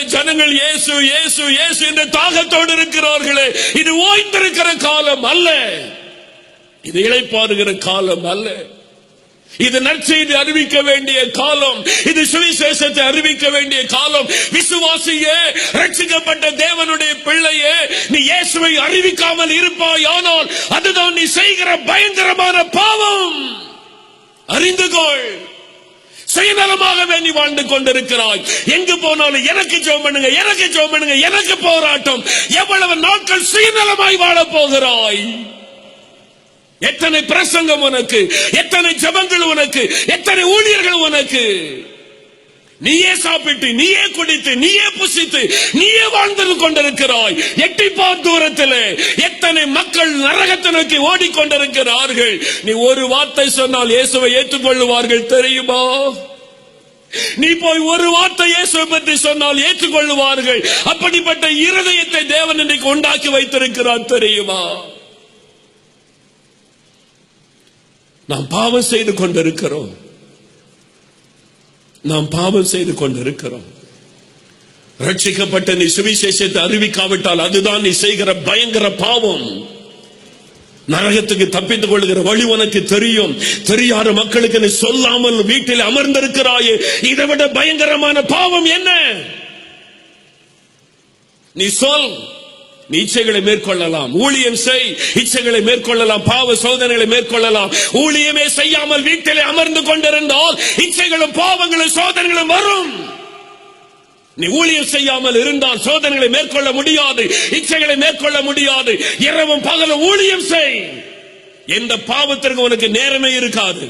ஒருவேளை ஜனங்கள் இயேசு இயேசு இயேசு என்ற தாகத்தோடு இருக்கிறார்களே. இது ஓய்ந்திருக்கிற காலம் அல்ல. இது இளைப்பாறுகிற காலம் அல்ல. இது நற்செய்தி அறிவிக்க வேண்டிய காலம். இது சுவிசேஷத்தை அறிவிக்க வேண்டிய காலம். விசுவாசியே ரட்சிக்கப்பட்ட தேவனுடைய பிள்ளையே நீ இயேசுவை அறிவிக்காமல் இருப்பாய் ஆனால் அதுதான் நீ செய்கிற பயங்கரமான பாவம். அறிந்து கொள். சுயநலமாகவே நீ வாழ்ந்து கொண்டிருக்கிறாய். எங்கு போனாலும் எனக்கு ஜோம் பண்ணுங்க எனக்கு ஜோம் பண்ணுங்க எனக்கு போராட்டம். எவ்வளவு நாட்கள் சுயநலமாய் வாழப் போகிறாய். எத்தனை பிரசங்கம் உனக்கு எத்தனை ஜபங்கள் உனக்கு எத்தனை ஊழியர்கள் உனக்கு. நீயே சாப்பிட்டு நீயே குடித்து நீயே புசித்து நீயே வாழ்ந்து கொண்டிருக்கிறாய். எட்டி பார் தூரத்தில் எத்தனை மக்கள் நரகத்தை நோக்கி ஓடிக்கொண்டிருக்கிறார்கள். நீ ஒரு வார்த்தை சொன்னால் இயேசுவை ஏற்றுக்கொள்ளுவார்கள் தெரியுமா? நீ போய் ஒரு வார்த்தை இயேசுவை பற்றி சொன்னால் ஏற்றுக்கொள்ளுவார்கள். அப்படிப்பட்ட இருதயத்தை தேவன் இன்னைக்கு உண்டாக்கி வைத்திருக்கிறார் தெரியுமா? நாம் பாவம் செய்து கொண்டிருக்கிறோம். நாம் பாவம் செய்து கொண்டிருக்கிறோம். ரட்சிக்கப்பட்ட நீ சுவிசேஷத்தை அறிவிக்காவிட்டால் அதுதான் நீ செய்கிற பயங்கர பாவம். நரகத்துக்கு தப்பித்துக் கொள்கிற வழி உனக்கு தெரியும். தெரியாத மக்களுக்கு நீ சொல்லாமல் வீட்டில் அமர்ந்திருக்கிறாயே. இதை விட பயங்கரமான பாவம் என்ன? நீ சொல். நீ இச்சைகளை மேற்கொள்ளலாம். ஊழியம் செய். இச்சைகளை மேற்கொள்ளலாம். பாவ சோதனைகளை மேற்கொள்ளலாம். ஊழியமே செய்யாமல் வீட்டிலே அமர்ந்து கொண்டிருந்தால் இச்சைகளும் பாவங்களும் சோதனைகளும் வரும். நீ ஊழியம் செய்யாமல் இருந்தால் சோதனைகளை மேற்கொள்ள முடியாது இச்சைகளை மேற்கொள்ள முடியாது. இரவும் பகலும் ஊழியம் செய். எந்த பாவத்திற்கு உனக்கு நேரமே இருக்காது.